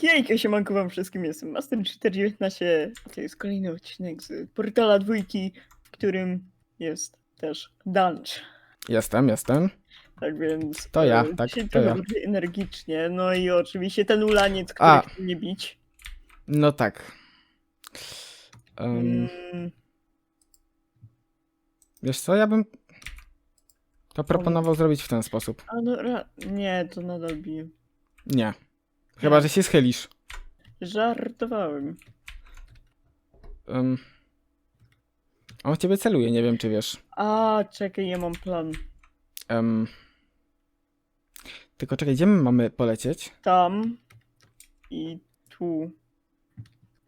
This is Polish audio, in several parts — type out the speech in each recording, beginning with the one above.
Hejka, siemanko wam wszystkim, jestem Master419, a to jest kolejny odcinek z Portala dwójki, w którym jest też Dunge. Jestem, jestem. Tak więc... To ja, e, tak, dzisiaj to ja. energicznie, no i oczywiście ten ulaniec, który A. chce mnie bić. No tak. Em, Mm, wiesz co, ja bym to proponował zrobić w ten sposób. a no, ra... nie, to nadal bije. Nie. Chyba, że się schylisz. Żartowałem. Um, on w ciebie celuje, nie wiem czy wiesz. A, czekaj, ja mam plan. Em, tylko czekaj, gdzie my mamy polecieć? Tam i tu.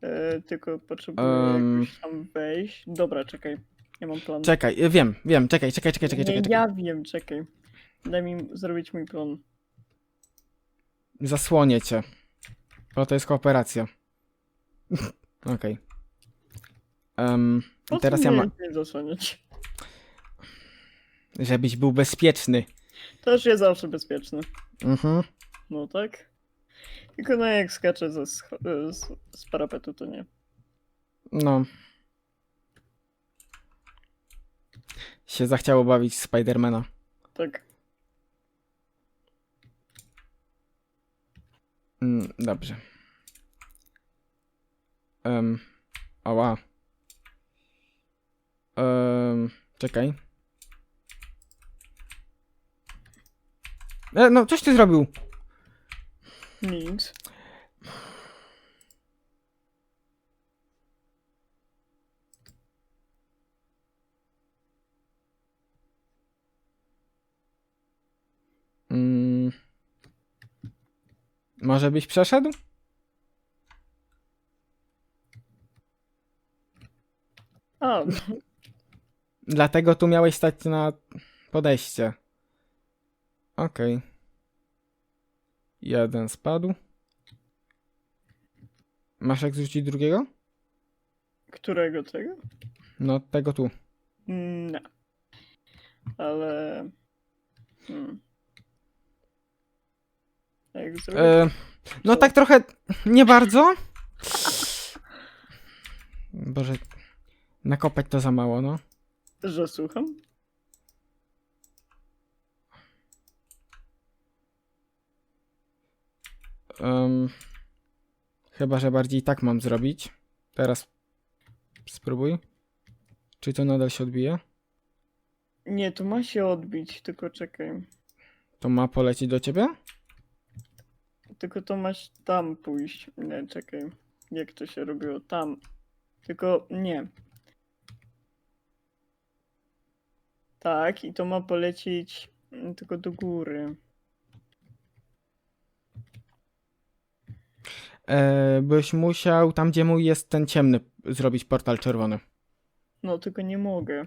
E, tylko potrzebuję Em. jakoś tam wejść. Dobra, czekaj. Ja mam plan. Czekaj, y, wiem, wiem, czekaj, czekaj, czekaj, czekaj, nie, czekaj. czekaj. ja wiem, czekaj. Daj mi zrobić mój plan. Zasłonię cię. Bo to jest kooperacja. Okej. Po i teraz ja mam, nie zasłaniać? żebyś był bezpieczny. Też jest zawsze bezpieczny. Mhm. No tak? Tylko no jak skaczę ze scho- z, z parapetu, to nie. No. Się zachciało bawić Spidermana. Tak. Mm, dobrze. Um, ała. Um, czekaj. E, no, coś ty zrobił. Nic. Może byś przeszedł? A, Dlatego tu miałeś stać na podejście. Okej. Jeden spadł. Masz jak zrzucić drugiego? którego tego? No, tego tu. Mm, Nie. Ale... Hmm. Jak? E, no tak trochę nie bardzo. Boże, nakopać to za mało, no. Że słucham? Em, chyba, że bardziej tak mam zrobić. Teraz spróbuj. Czy to nadal się odbije? Nie, to ma się odbić, tylko czekaj. To ma polecieć do ciebie? Tylko to masz tam pójść. Nie, czekaj. Jak to się robiło? Tam. Tylko nie. Tak, i to ma polecieć mm, tylko do góry. E, byś musiał tam, gdzie mój jest ten ciemny, zrobić portal czerwony. No, tylko nie mogę.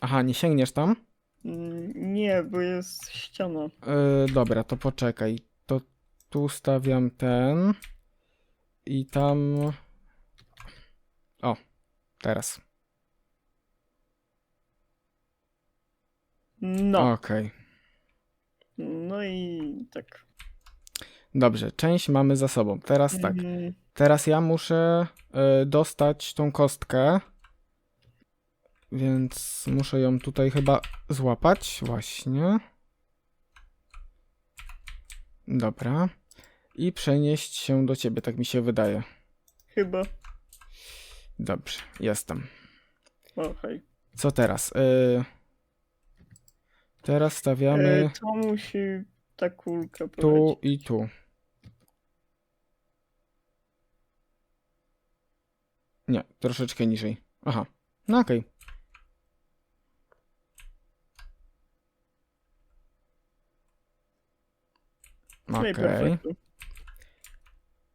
Aha, nie sięgniesz tam? Mm, Nie, bo jest ściana. E, dobra, to poczekaj. Tu stawiam ten. I tam. O, teraz. No. Okej. No i tak. Dobrze, część mamy za sobą. Teraz tak. Mm, Teraz ja muszę e, dostać tą kostkę. Więc muszę ją tutaj chyba złapać. Właśnie. Dobra. I przenieść się do ciebie, tak mi się wydaje. Chyba. Dobrze, jestem. O, hej. Co teraz? E, teraz stawiamy E, to musi ta kulka tu i tu. Nie, troszeczkę niżej. Aha, no okej. No i Okej. perfekto.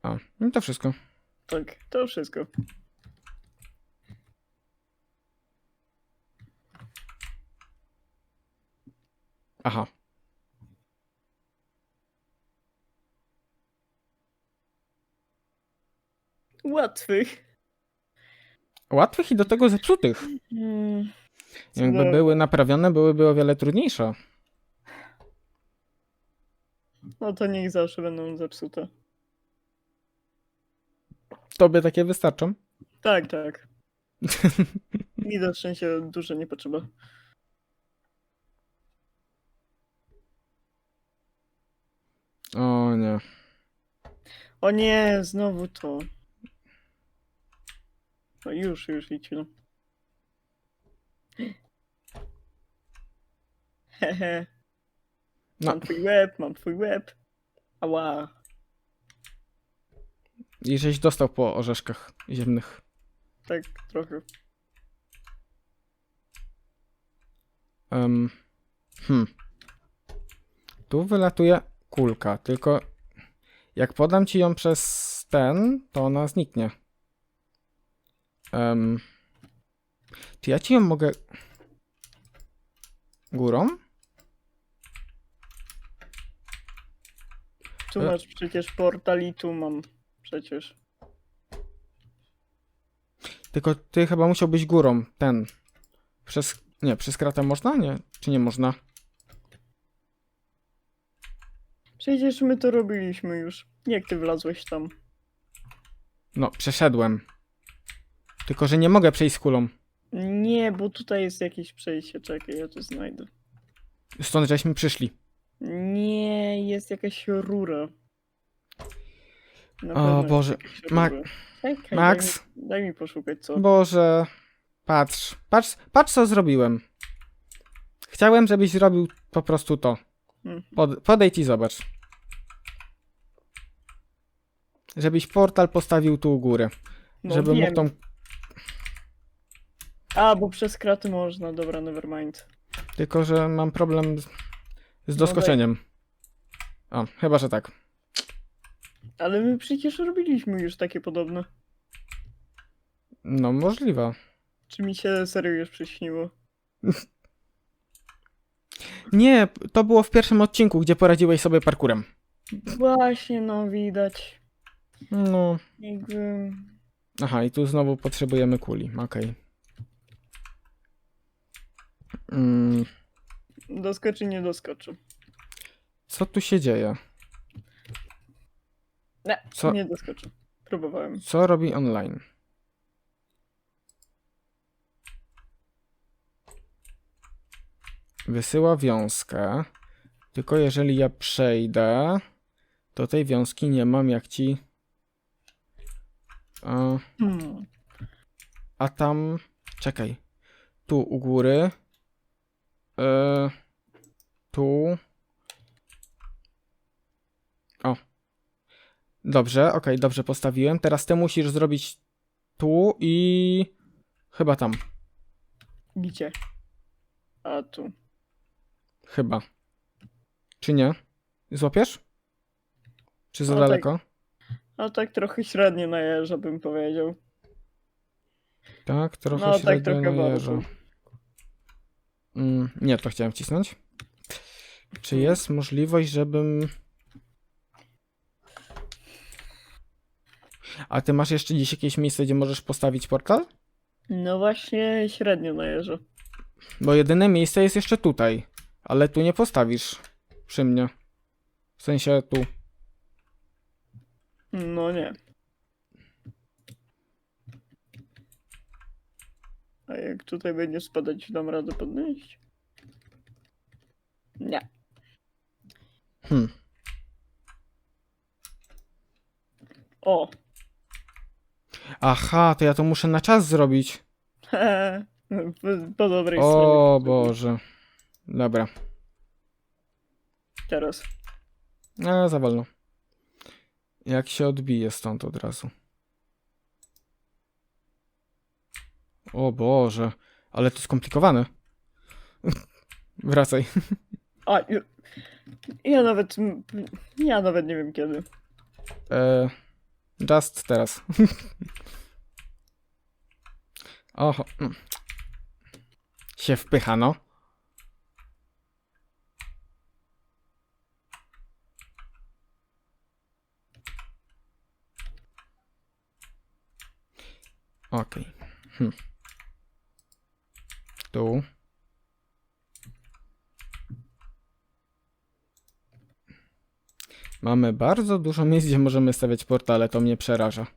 A, no to wszystko. Tak, to wszystko. Aha. Łatwych. Łatwych i do tego zepsutych. Mm, Jakby cudownie. były naprawione, byłyby o wiele trudniejsze. No to niech zawsze będą zepsute. Tobie takie wystarczą? Tak, tak. Mi do szczęścia dużo nie potrzeba. O nie. O nie, znowu to. No już, już idź no. Hehe. No. Mam twój łeb, mam twój łeb. Ała. I żeś dostał po orzeszkach ziemnych. Tak trochę. Um, hmm. Tu wylatuje kulka, tylko jak podam ci ją przez ten, to ona zniknie. Um, czy ja ci ją mogę górą? Tu E. masz przecież portal i tu mam przecież. Tylko ty chyba musiałbyś górą, ten. Przez. Nie, przez kratę można? Nie. Czy nie można? Przecież my to robiliśmy już. Jak ty wlazłeś tam? No, przeszedłem. Tylko, że nie mogę przejść z kulą. Nie, bo tutaj jest jakieś przejście. Czekaj, ja to znajdę. Stąd żeśmy przyszli. Nie, jest jakaś rura. Na O pewno Boże, Max. Daj mi, daj mi poszukać, co? Boże. Patrz. Patrz, patrz co zrobiłem. Chciałem, żebyś zrobił po prostu to. Mhm. Pod, podejdź i zobacz. Żebyś portal postawił tu u góry. No, żeby wiem. mógł tą. A, bo przez kraty można, dobra, nevermind. Tylko, że mam problem z, No z doskoczeniem. O, chyba, że tak. Ale my przecież robiliśmy już takie podobne. No, możliwe. Czy mi się serio już przyśniło? Nie, to było w pierwszym odcinku, gdzie poradziłeś sobie parkurem. Właśnie, no widać. No. Jakby... Aha, i tu znowu potrzebujemy kuli. Okej. Mm, Doskoczy, nie doskoczy. co tu się dzieje? Nie, Co? nie doskoczy. Próbowałem. Co robi online? Wysyła wiązkę. Tylko jeżeli ja przejdę, to tej wiązki nie mam jak ci. A, Hmm. a tam. Czekaj. Tu u góry. E, tu. O. Dobrze, okej, dobrze postawiłem. Teraz ty musisz zrobić tu i. Chyba tam. Gdzie? A tu. Chyba. Czy nie? Złapiesz? Czy za No tak. daleko? A tak trochę średnio na jeża bym powiedział. Tak, trochę No, tak średnio trochę na jeża. Mm, nie, to chciałem wcisnąć. Czy Hmm. jest możliwość, żebym... A ty masz jeszcze gdzieś jakieś miejsce, gdzie możesz postawić portal? No właśnie średnio na jeża. Bo jedyne miejsce jest jeszcze tutaj. Ale tu nie postawisz przy mnie. W sensie tu. No nie. A jak tutaj będzie spadać, dam radę podnieść? Nie. Hmm. O! Aha, to ja to muszę na czas zrobić. po, po dobrej stronie. O Boże. Dobra. Teraz. A, za wolno. Jak się odbije stąd od razu. O Boże, ale to skomplikowane. Wracaj. A, ja, ja nawet. Ja nawet nie wiem kiedy. E, just teraz. Oho. mm. Się wpycha, no. Okej. Hm. Tu. Mamy bardzo dużo miejsc, gdzie możemy stawiać portale, to mnie przeraża.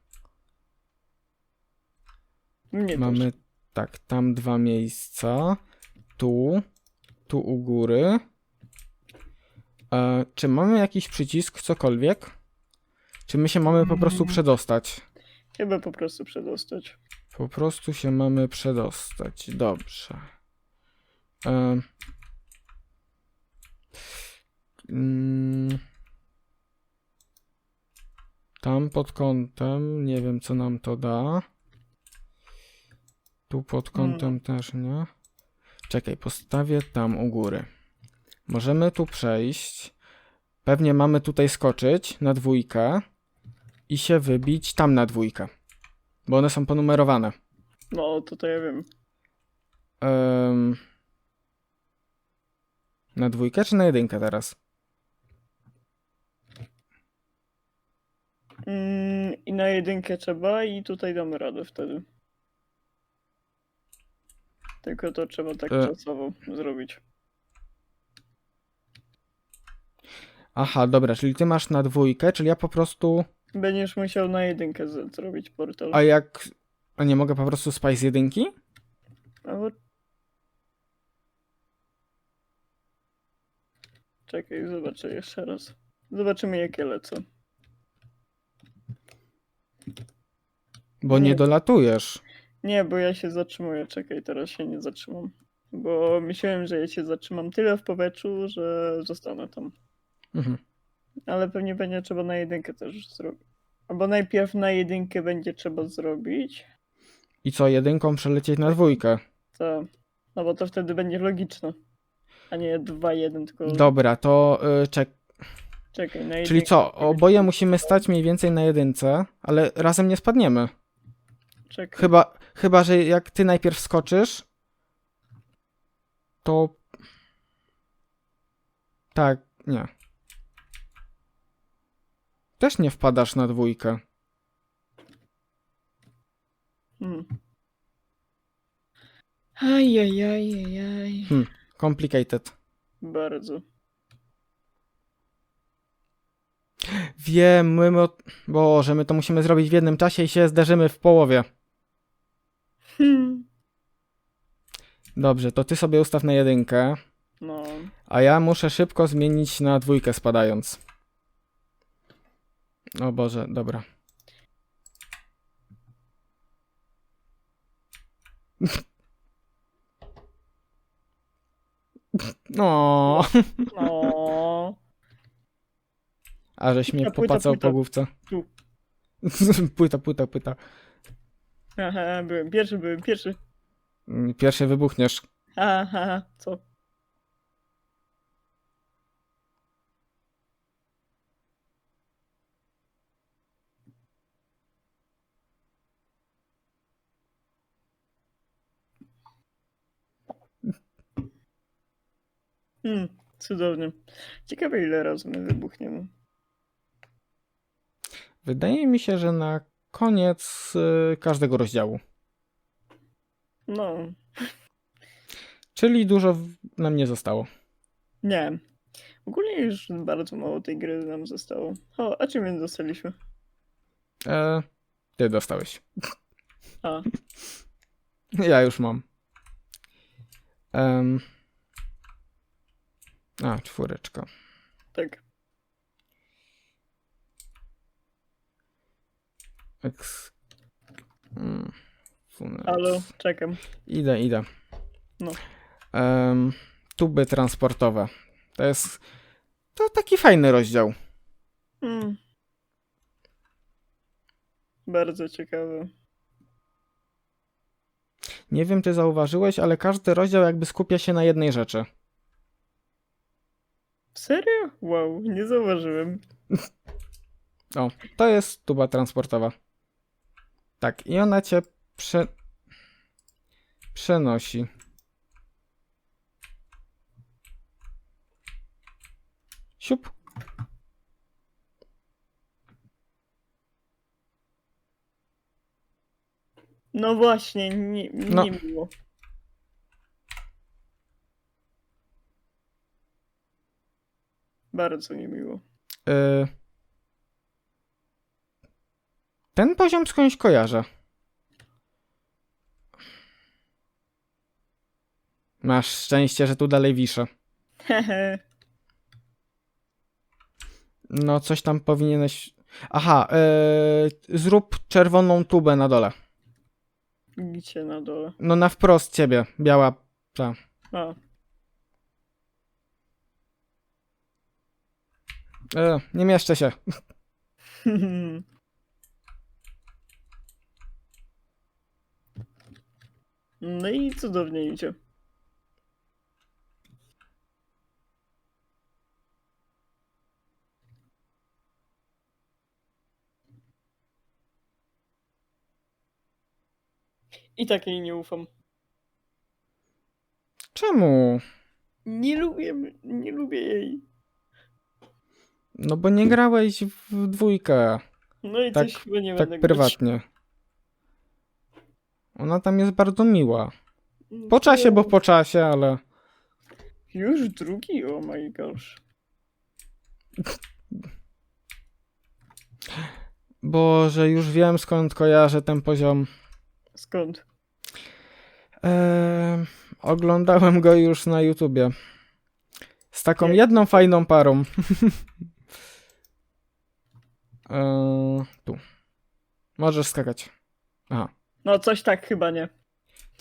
Też. Mamy tak, tam dwa miejsca. Tu, tu u góry. E, czy mamy jakiś przycisk, cokolwiek? Czy my się mamy po prostu Mm. przedostać? Chyba po prostu przedostać. Po prostu się mamy przedostać. Dobrze. E, mm, tam pod kątem, nie wiem co nam to da. Tu pod kątem też nie. Czekaj, postawię tam u góry. Możemy tu przejść. Pewnie mamy tutaj skoczyć na dwójkę i się wybić tam na dwójkę. Bo one są ponumerowane. No, to to ja wiem. Em, na dwójkę czy na jedynkę teraz? Mm, I na jedynkę trzeba i tutaj damy radę wtedy. Tylko to trzeba tak E. czasowo zrobić. Aha, dobra, czyli ty masz na dwójkę, czyli ja po prostu. Będziesz musiał na jedynkę z- zrobić portal. A jak. A nie mogę po prostu spać z jedynki? Albo... Czekaj, zobaczę jeszcze raz. Zobaczymy jakie lecę. Bo nie Nie. dolatujesz. Nie, bo ja się zatrzymuję. Czekaj, teraz się nie zatrzymam. Bo myślałem, że ja się zatrzymam tyle w powietrzu, że zostanę tam. Mhm. Ale pewnie będzie trzeba na jedynkę też zrobić. Albo najpierw na jedynkę będzie trzeba zrobić. I co, jedynką przelecieć na dwójkę? To, no bo to wtedy będzie logiczne. A nie 2-1, tylko. Dobra, to y, czek. Czekaj, na Czyli co, oboje musimy stać mniej więcej na jedynce, ale razem nie spadniemy. Czekaj. Chyba, chyba że jak ty najpierw skoczysz, to. Tak, nie. Też nie wpadasz na dwójkę. Hmm. Ajajajajaj. Complicated. Bardzo. Wiem, my, mo- Boże, my to musimy zrobić w jednym czasie i się zderzymy w połowie. Hmm. Dobrze, to ty sobie ustaw na jedynkę, No. a ja muszę szybko zmienić na dwójkę spadając. O Boże, dobra. No, No. A żeś mnie Płyta, płyta, popacał płyta. po główce. Tu. płyta, płyta, płyta. Aha, byłem pierwszy, byłem pierwszy. Mm, Pierwszy wybuchniesz. Aha, co? Hmm, cudownie. Ciekawe ile razy my wybuchniemy. Wydaje mi się, że na koniec y, każdego rozdziału. No, Czyli dużo nam nie zostało. nie. Ogólnie już bardzo mało tej gry nam zostało. O, a czym więc dostaliśmy? E, ty dostałeś. A, Ja już mam. Em. A, czwóreczka. tak. Eks... Mm. Halo, czekam. Idę, idę. No. Em, tuby transportowe. To jest... To taki fajny rozdział. Hmm. Bardzo ciekawe. Nie wiem, czy zauważyłeś, ale każdy rozdział jakby skupia się na jednej rzeczy. Serio? Wow, nie zauważyłem. O, to jest tuba transportowa. Tak, i ona cię prze... przenosi. Siup. No właśnie, nie, No. nie miło. Bardzo niemiło. Y... Ten poziom skądś kojarzę. Masz szczęście, że tu dalej wiszę. No, coś tam powinieneś. Aha, yy, zrób czerwoną tubę na dole. Gdzie na dole? No, na wprost ciebie. Biała. Ta. A, E, nie mieszczę się. No i cudownie idzie. I tak jej nie ufam. Czemu? Nie lubię, nie lubię jej. No, bo nie grałeś w dwójkę. No i Tak- coś chyba nie Tak będę grać. prywatnie. Ona tam jest bardzo miła. Po czasie, bo po czasie, ale. Już drugi? Oh my gosh. Boże, już wiem skąd kojarzę ten poziom. Skąd? Eee, oglądałem go już na YouTubie. Z taką Jak? jedną fajną parą. eee, tu. Możesz skakać. Aha, No coś tak chyba nie.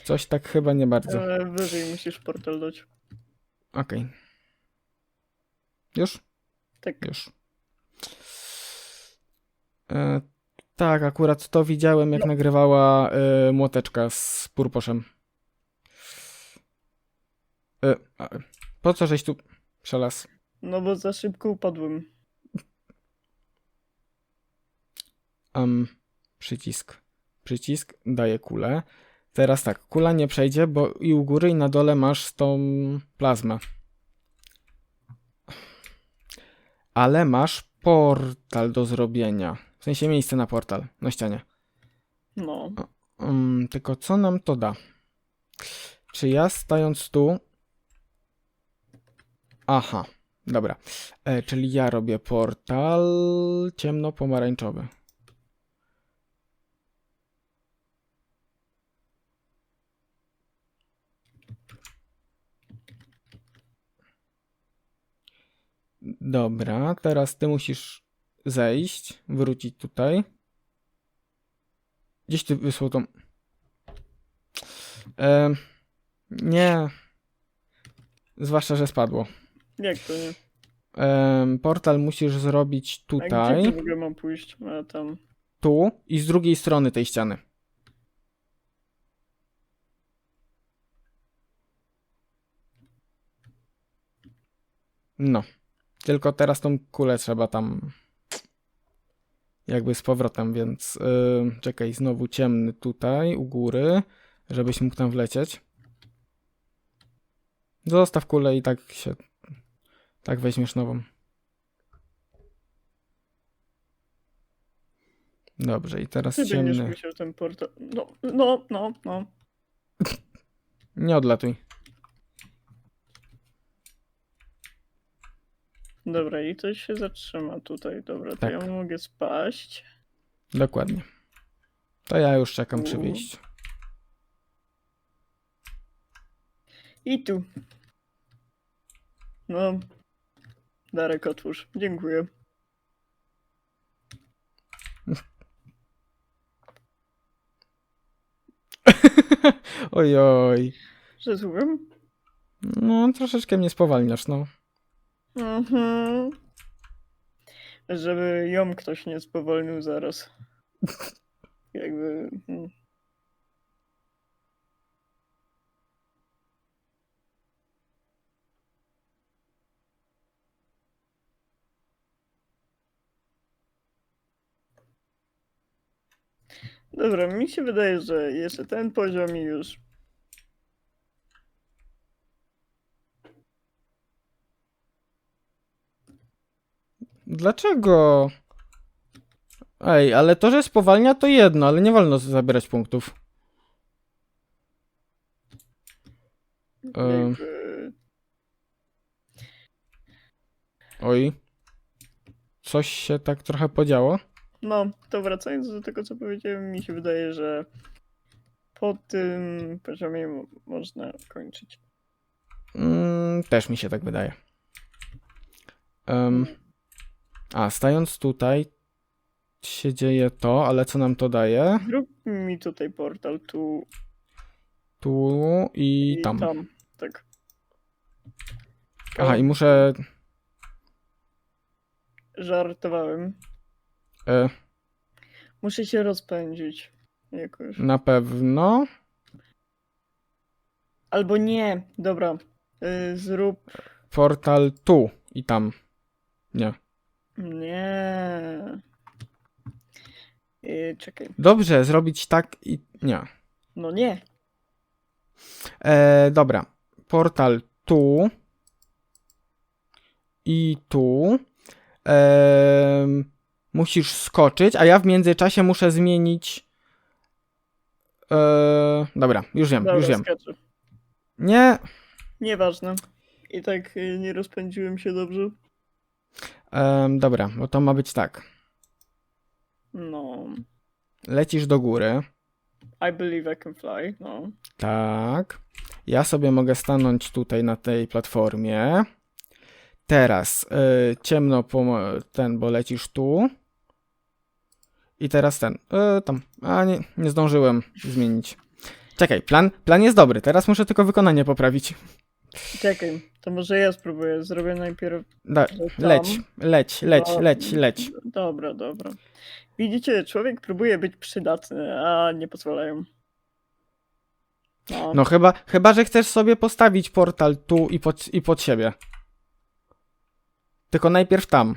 coś tak chyba nie bardzo. Ale wyżej musisz portal dać. Okej. Już? Tak. Już. E, tak, akurat to widziałem, jak No. nagrywała e, młoteczka z purposzem. E, a, po co żeś tu przelazł? No bo za szybko upadłem. Um, przycisk. Przycisk daje kulę. Teraz tak, kula nie przejdzie, bo i u góry, i na dole masz tą plazmę. Ale masz portal do zrobienia. W sensie miejsce na portal, na ścianie. No. Um, tylko co nam to da? Czy ja stając tu. Aha, dobra. E, czyli ja robię portal ciemno-pomarańczowy. Dobra, teraz ty musisz zejść, wrócić tutaj. Gdzieś ty wysłał tą. Em, nie. Zwłaszcza, że spadło. Jak to nie? Em, portal musisz zrobić A gdzie tutaj, w ogóle mam pójść? A tam. tu i z drugiej strony tej ściany. No. Tylko teraz tą kulę trzeba tam jakby z powrotem, więc yy, czekaj, znowu ciemny tutaj u góry, żebyś mógł tam wlecieć. Zostaw kulę i tak się tak weźmiesz nową. Dobrze, i teraz Ty będziesz ciemny. musiał ten portal. No, no, no, no. Nie odlatuj. Dobra, i to się zatrzyma tutaj. Dobra, to Tak. ja mogę spaść. Dokładnie. To ja już czekam przy wyjściu. I tu. No. Darek, otwórz. Dziękuję. Ojoj. Że słucham? No, troszeczkę mnie spowalniasz, no. Mhm. Żeby ją ktoś nie spowolnił zaraz. Jakby. hmm. Dobra, mi się wydaje, że jeszcze ten poziom już. Dlaczego? Ej, ale to, że spowalnia to jedno, ale nie wolno zabierać punktów. Jakby... Oj. Coś się tak trochę podziało. No, to wracając do tego, co powiedziałem, mi się wydaje, że po tym poziomie mo- można kończyć. Mm, też mi się tak wydaje. Em, a, stając tutaj się dzieje to, ale co nam to daje? Zrób mi tutaj portal tu Tu i, i tam. tam. Tak. Aha, i muszę... Żartowałem. E, Muszę się rozpędzić jakoś. na pewno. Albo nie. Dobra. Y, zrób. Portal tu i tam. Nie. Nie. Y, czekaj. Dobrze, zrobić tak i... Nie. No nie. E, dobra. Portal tu i tu. Em, musisz skoczyć, a ja w międzyczasie muszę zmienić. E, dobra, już wiem, Dobra, już wiem. skaczę. Nie. Nieważne. I tak y, nie rozpędziłem się dobrze. Em, dobra, bo to ma być tak. No. Lecisz do góry. I believe I can fly. No. Tak. Ja sobie mogę stanąć tutaj na tej platformie. Teraz y, ciemno ten, bo lecisz tu. I teraz ten. Y, tam. A nie, nie zdążyłem zmienić. Czekaj, plan, plan jest dobry. Teraz muszę tylko wykonanie poprawić. Czekaj. To może ja spróbuję. Zrobię najpierw. Tam. leć, leć, leć, No, leć, leć. Dobra, dobra. Widzicie, człowiek próbuje być przydatny, a nie pozwalają. No. No chyba, chyba, że chcesz sobie postawić portal tu i pod, i pod siebie. Tylko najpierw tam.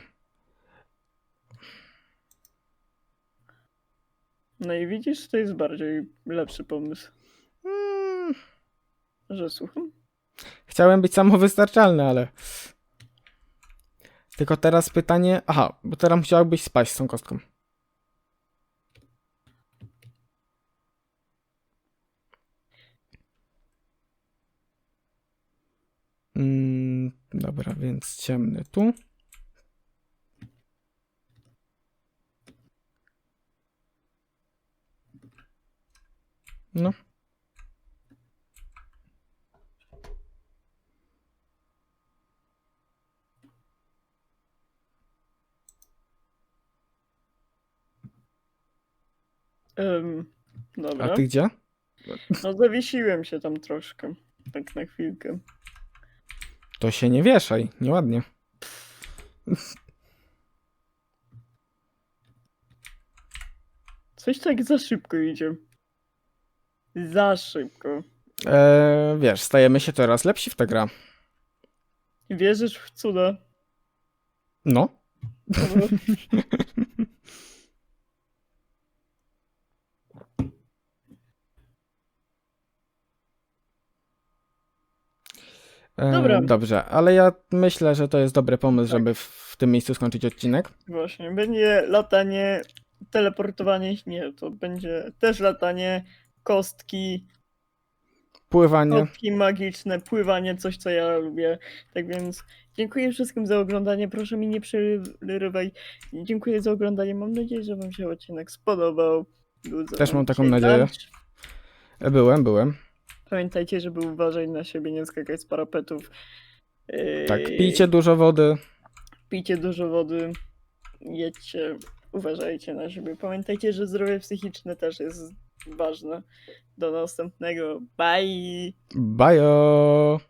no i widzisz, to jest bardziej lepszy pomysł. Mm, Że słucham? Chciałem być samowystarczalny, ale. Tylko teraz pytanie. Aha, bo teraz musiałbyś spaść z tą kostką. Mm, dobra, więc ciemny tu. No. Dobra. A ty gdzie? No zawiesiłem się tam troszkę. Tak na chwilkę. To się nie wieszaj, nieładnie. Coś tak za szybko idzie. Za szybko. Eee, wiesz, stajemy się coraz lepsi w tę grę. Wierzysz w cuda? No. Dobra. Dobrze, ale ja myślę, że to jest dobry pomysł, Tak. żeby w, tym miejscu skończyć odcinek. Właśnie, będzie latanie, teleportowanie, nie, to będzie też latanie, kostki, Pływanie. kostki magiczne, pływanie, coś co ja lubię. Tak więc dziękuję wszystkim za oglądanie, proszę mi nie przerywaj. Dziękuję za oglądanie, mam nadzieję, że wam się odcinek spodobał. Był Też mam taką nadzieję. Lunch. Byłem, byłem. Pamiętajcie, żeby uważać na siebie, nie skakać z parapetów. Yy, Tak, pijcie dużo wody. pijcie dużo wody, jedźcie, uważajcie na siebie. Pamiętajcie, że zdrowie psychiczne też jest ważne. Do następnego. Bye! Bajo!